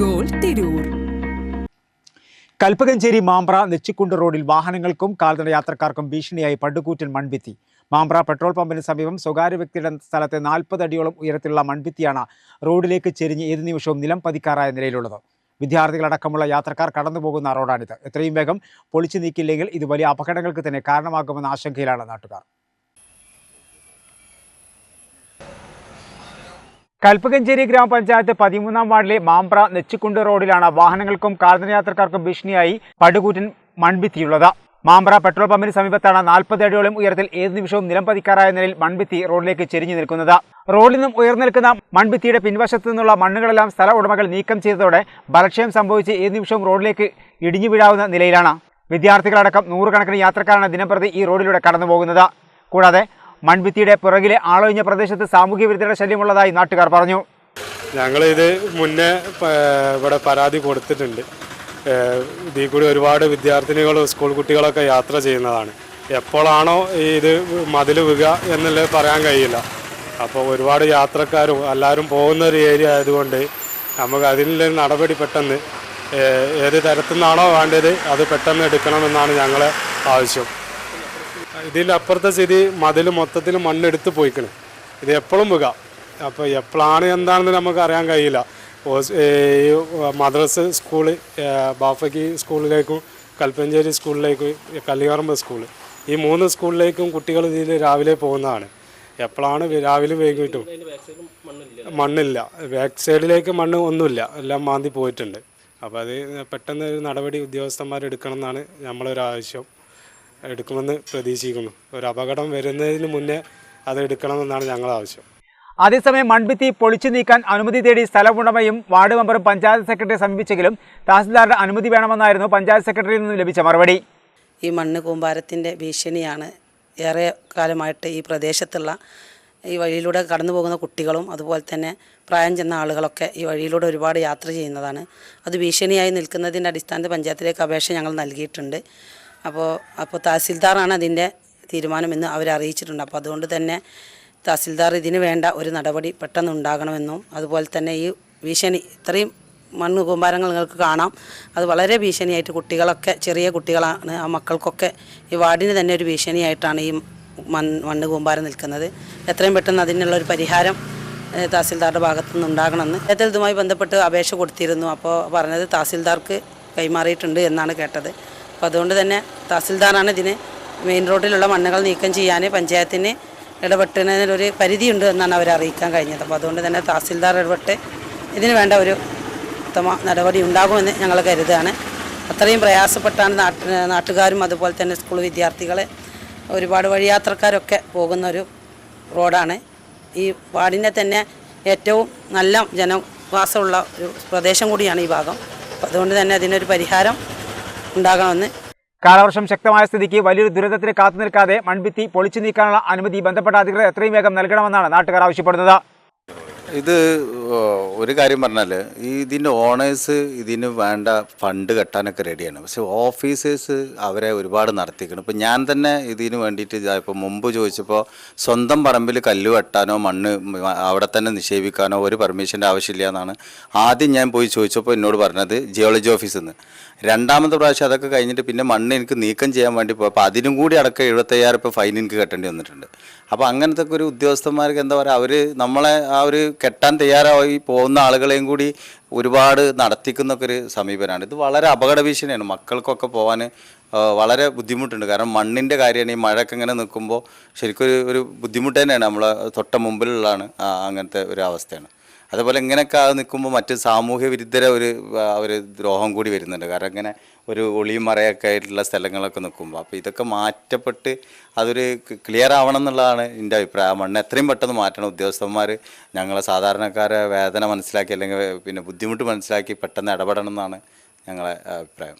Goal Kalpakanchery Mambra Nechikkundu റോഡിൽ വാഹനങ്ങൾക്കും കാൽനട യാത്രക്കാർക്കും ഭീഷണിയായി പടുകൂറ്റൻ മൺഭിത്തി. മാമ്പ്ര പെട്രോൾ പമ്പിന് സമീപം സ്വകാര്യ വ്യക്തിയുടെ സ്ഥലത്തെ നാൽപ്പത് അടിയോളം ഉയരത്തിലുള്ള മൺഭിത്തിയാണ് റോഡിലേക്ക് ചെരിഞ്ഞ് ഏത് നിമിഷവും നിലം പതിക്കാറായ നിലയിലുള്ളത്. വിദ്യാർത്ഥികളടക്കമുള്ള യാത്രക്കാർ കടന്നു പോകുന്ന റോഡാണിത്. എത്രയും വേഗം പൊളിച്ചു നീക്കില്ലെങ്കിൽ ഇത് വലിയ അപകടങ്ങൾക്ക് തന്നെ കാരണമാകുമെന്ന ആശങ്കയിലാണ് നാട്ടുകാർ. കൽപ്പകഞ്ചേരി ഗ്രാമപഞ്ചായത്ത് പതിമൂന്നാം വാർഡിലെ മാമ്പ്ര നെച്ചിക്കുണ്ട് റോഡിലാണ് വാഹനങ്ങൾക്കും കാൽനട യാത്രക്കാർക്കും ഭീഷണിയായി പടുകൂറ്റൻ മൺഭിത്തിയുള്ളത്. മാമ്പ്ര പെട്രോൾ പമ്പിന് സമീപത്താണ് നാൽപ്പത് അടിയോളം ഉയരത്തിൽ ഏത് നിമിഷവും നിലം പതിക്കാറായ നിലയിൽ മൺഭിത്തി റോഡിലേക്ക് ചെരിഞ്ഞു നിൽക്കുന്നത്. റോഡിൽ നിന്നും ഉയർന്നു നിൽക്കുന്ന മൺഭിത്തിയുടെ പിൻവശത്തു നിന്നുള്ള മണ്ണുകളെല്ലാം സ്ഥല ഉടമകൾ നീക്കം ചെയ്തതോടെ ബലക്ഷയം സംഭവിച്ച് ഏത് നിമിഷവും റോഡിലേക്ക് ഇടിഞ്ഞു വീഴാവുന്ന നിലയിലാണ്. വിദ്യാർത്ഥികളടക്കം നൂറുകണക്കിന് യാത്രക്കാരാണ് ദിനംപ്രതി ഈ റോഡിലൂടെ കടന്നുപോകുന്നത്. കൂടാതെ മൺഭിത്തിയുടെ പുറകിലെ ആളൊഴിഞ്ഞ പ്രദേശത്ത് സാമൂഹ്യ വിരുദ്ധരുടെ ശല്യമുള്ളതായി നാട്ടുകാർ പറഞ്ഞു. ഞങ്ങളിത് മുന്നേ ഇവിടെ പരാതി കൊടുത്തിട്ടുണ്ട്. ഇതിൽ കൂടി ഒരുപാട് വിദ്യാർത്ഥിനികളും സ്കൂൾ കുട്ടികളൊക്കെ യാത്ര ചെയ്യുന്നതാണ്. എപ്പോഴാണോ ഇത് മതിൽ വിക എന്നുള്ളത് പറയാൻ കഴിയില്ല. അപ്പോൾ ഒരുപാട് യാത്രക്കാരും എല്ലാവരും പോകുന്ന ഒരു ഏരിയ ആയതുകൊണ്ട് നമുക്ക് അതിനുള്ള നടപടി പെട്ടെന്ന് ഏത് തരത്തിൽ നിന്നാണോ വേണ്ടത് അത് പെട്ടെന്ന് എടുക്കണമെന്നാണ് ഞങ്ങളെ ആവശ്യം. ഇതിന്റെ അപ്പുറത്തെ സ്ഥിതി മതിൽ മൊത്തത്തിൽ മണ്ണെടുത്ത് പോയിക്കണ്. ഇത് എപ്പോഴും വിക. അപ്പോൾ എപ്പോഴാണ് എന്താണെന്ന് നമുക്ക് അറിയാൻ കഴിയില്ല. മദ്രസ് സ്കൂൾ ബാഫക്കി സ്കൂളിലേക്കും കൽപ്പഞ്ചേരി സ്കൂളിലേക്കും കല്ലിയാറമ്പ് സ്കൂൾ ഈ മൂന്ന് സ്കൂളിലേക്കും കുട്ടികൾ ഇതിൽ രാവിലെ പോകുന്നതാണ്. എപ്പോഴാണ് രാവിലെ വൈകിട്ടും? മണ്ണില്ല. ബാക്ക് സൈഡിലേക്ക് മണ്ണ് ഒന്നുമില്ല. എല്ലാം മാന്തി പോയിട്ടുണ്ട്. അപ്പോൾ അത് പെട്ടെന്ന് ഒരു നടപടി ഉദ്യോഗസ്ഥന്മാരെടുക്കണം എന്നാണ് നമ്മളൊരു ആവശ്യം എടുക്കുമെന്ന് പ്രതീക്ഷിക്കുന്നു. ഒരു അപകടം വരുന്നതിന് മുന്നേ അത് എടുക്കണമെന്നാണ് ഞങ്ങളുടെ ആവശ്യം. അതേസമയം മൺഭിത്തി പൊളിച്ചു നീക്കാൻ അനുമതി തേടി സ്ഥലമുടമയും വാർഡ് മെമ്പറും പഞ്ചായത്ത് സെക്രട്ടറിയെ സമീപിച്ചെങ്കിലും തഹസിൽദാരുടെ അനുമതി വേണമെന്നായിരുന്നു പഞ്ചായത്ത് സെക്രട്ടറിയിൽ നിന്ന് ലഭിച്ച മറുപടി. ഈ മണ്ണ് കൂമ്പാരത്തിന്റെ ഭീഷണിയാണ് ഏറെ കാലമായിട്ട് ഈ പ്രദേശത്തുള്ള ഈ വഴിയിലൂടെ കടന്നു പോകുന്ന കുട്ടികളും അതുപോലെ തന്നെ പ്രായം ചെന്ന ആളുകളൊക്കെ ഈ വഴിയിലൂടെ ഒരുപാട് യാത്ര ചെയ്യുന്നതാണ്. അത് ഭീഷണിയായി നിൽക്കുന്നതിന്റെ അടിസ്ഥാനത്തിൽ പഞ്ചായത്തിലേക്ക് അപേക്ഷ ഞങ്ങൾ നൽകിയിട്ടുണ്ട്. അപ്പോൾ അപ്പോൾ തഹസിൽദാറാണ് അതിന്റെ തീരുമാനമെന്ന് അവരറിയിച്ചിട്ടുണ്ട്. അപ്പോൾ അതുകൊണ്ട് തന്നെ തഹസിൽദാർ ഇതിന് വേണ്ട ഒരു നടപടി പെട്ടെന്ന് ഉണ്ടാകണമെന്നും അതുപോലെ തന്നെ ഈ ഭീഷണി ഇത്രയും മണ്ണ് കൂമ്പാരങ്ങൾ നിങ്ങൾക്ക് കാണാം. അത് വളരെ ഭീഷണിയായിട്ട് കുട്ടികളൊക്കെ ചെറിയ കുട്ടികളാണ് ആ മക്കൾക്കൊക്കെ ഈ വാർഡിന് തന്നെ ഒരു ഭീഷണിയായിട്ടാണ് ഈ മണ്ണ് മണ്ണ് കൂമ്പാരം നിൽക്കുന്നത്. എത്രയും പെട്ടെന്ന് അതിനുള്ള ഒരു പരിഹാരം തഹസിൽദാറുടെ ഭാഗത്തു നിന്ന് ഉണ്ടാകണമെന്ന്. ഇതുമായി ബന്ധപ്പെട്ട് അപേക്ഷ കൊടുത്തിരുന്നു. അപ്പോൾ പറഞ്ഞത് തഹസിൽദാർക്ക് കൈമാറിയിട്ടുണ്ട് എന്നാണ് കേട്ടത്. അപ്പോൾ അതുകൊണ്ട് തന്നെ തഹസിൽദാറാണ് ഇതിന് മെയിൻ റോഡിലുള്ള മണ്ണുകൾ നീക്കം ചെയ്യാൻ പഞ്ചായത്തിന് ഇടപെട്ടുന്നതിനൊരു പരിധിയുണ്ട് എന്നാണ് അവർ അറിയിക്കാൻ കഴിഞ്ഞത്. അപ്പോൾ അതുകൊണ്ട് തന്നെ തഹസിൽദാർ ഇടപെട്ട് ഇതിന് വേണ്ട ഒരു ഉത്തമ നടപടി ഉണ്ടാകുമെന്ന് ഞങ്ങൾ കരുതുകയാണ്. അത്രയും പ്രയാസപ്പെട്ടാണ് നാട്ട് നാട്ടുകാരും അതുപോലെ തന്നെ സ്കൂൾ വിദ്യാർത്ഥികളെ ഒരുപാട് വഴിയാത്രക്കാരൊക്കെ പോകുന്ന ഒരു റോഡാണ്. ഈ വാർഡിനെ തന്നെ ഏറ്റവും നല്ല ജനവാസമുള്ള ഒരു പ്രദേശം കൂടിയാണ് ഈ ഭാഗം. അതുകൊണ്ട് തന്നെ അതിനൊരു പരിഹാരം ഉണ്ടാകണമെന്ന് കാലവർഷം ശക്തമായ സ്ഥിതിക്ക് വലിയൊരു ദുരന്തത്തിന് കാത്തു നിൽക്കാതെ മൺഭിത്തി പൊളിച്ചു നീക്കാനുള്ള അനുമതി ബന്ധപ്പെട്ട അധികൃതർ എത്രയും വേഗം നൽകണമെന്നാണ് നാട്ടുകാർ ആവശ്യപ്പെടുന്നത്. ഇത് ഒരു കാര്യം പറഞ്ഞാൽ ഈ ഇതിന്റെ ഓണേഴ്സ് ഇതിന് വേണ്ട ഫണ്ട് കെട്ടാനൊക്കെ റെഡിയാണ്. പക്ഷെ ഓഫീസേഴ്സ് അവരെ ഒരുപാട് നടത്തിക്കണം ഇപ്പം ഞാൻ തന്നെ ഇതിന് വേണ്ടിയിട്ട് ഇപ്പോൾ മുമ്പ് ചോദിച്ചപ്പോൾ സ്വന്തം പറമ്പിൽ കല്ല് വെട്ടാനോ മണ്ണ് അവിടെ തന്നെ നിക്ഷേപിക്കാനോ ഒരു പെർമിഷന്റെ ആവശ്യമില്ല എന്നാണ് ആദ്യം ഞാൻ പോയി ചോദിച്ചപ്പോൾ എന്നോട് പറഞ്ഞത് ജിയോളജി ഓഫീസിൽ നിന്ന് രണ്ടാമത്തെ പ്രാവശ്യം അതൊക്കെ കഴിഞ്ഞിട്ട് പിന്നെ മണ്ണ് എനിക്ക് നീക്കം ചെയ്യാൻ വേണ്ടി പോയപ്പോൾ അതിനും കൂടി അടക്കം എഴുപത്തയ്യായിരം രൂപ ഫൈൻ എനിക്ക് കെട്ടേണ്ടി വന്നിട്ടുണ്ട്. അപ്പോൾ അങ്ങനത്തെ ഒരു ഉദ്യോഗസ്ഥന്മാർക്ക് എന്താ പറയുക അവർ നമ്മളെ ആ ഒരു കെട്ടാൻ തയ്യാറായി പോകുന്ന ആളുകളെയും കൂടി ഒരുപാട് നടത്തിക്കുന്നൊക്കെ ഒരു സമീപനമാണ്. ഇത് വളരെ അപകട ഭീഷണിയാണ് മക്കൾക്കൊക്കെ പോകാൻ വളരെ ബുദ്ധിമുട്ടുണ്ട്. കാരണം മണ്ണിന്റെ കാര്യമാണ് ഈ മഴയൊക്കെ ഇങ്ങനെ നിൽക്കുമ്പോൾ ശരിക്കും ഒരു ഒരു ബുദ്ധിമുട്ട് തന്നെയാണ് നമ്മളെ തൊട്ട മുമ്പിലുള്ളതാണ് അങ്ങനത്തെ ഒരു അവസ്ഥയാണ്. അതുപോലെ ഇങ്ങനെയൊക്കെ അത് നിൽക്കുമ്പോൾ മറ്റ് സാമൂഹ്യ വിരുദ്ധര ഒരു ഒരു ദ്രോഹം കൂടി വരുന്നുണ്ട്. കാരണം ഇങ്ങനെ ഒരു ഒളിയും മറയൊക്കെ ആയിട്ടുള്ള സ്ഥലങ്ങളൊക്കെ നിൽക്കുമ്പോൾ. അപ്പോൾ ഇതൊക്കെ മാറ്റപ്പെട്ട് അതൊരു ക്ലിയർ ആവണം എന്നുള്ളതാണ് എന്റെ അഭിപ്രായം. മണ്ണ് എത്രയും പെട്ടെന്ന് മാറ്റണം. ഉദ്യോഗസ്ഥന്മാർ ഞങ്ങളെ സാധാരണക്കാരെ വേദന മനസ്സിലാക്കി അല്ലെങ്കിൽ പിന്നെ ബുദ്ധിമുട്ട് മനസ്സിലാക്കി പെട്ടെന്ന് ഇടപെടണം എന്നാണ് ഞങ്ങളെ അഭിപ്രായം.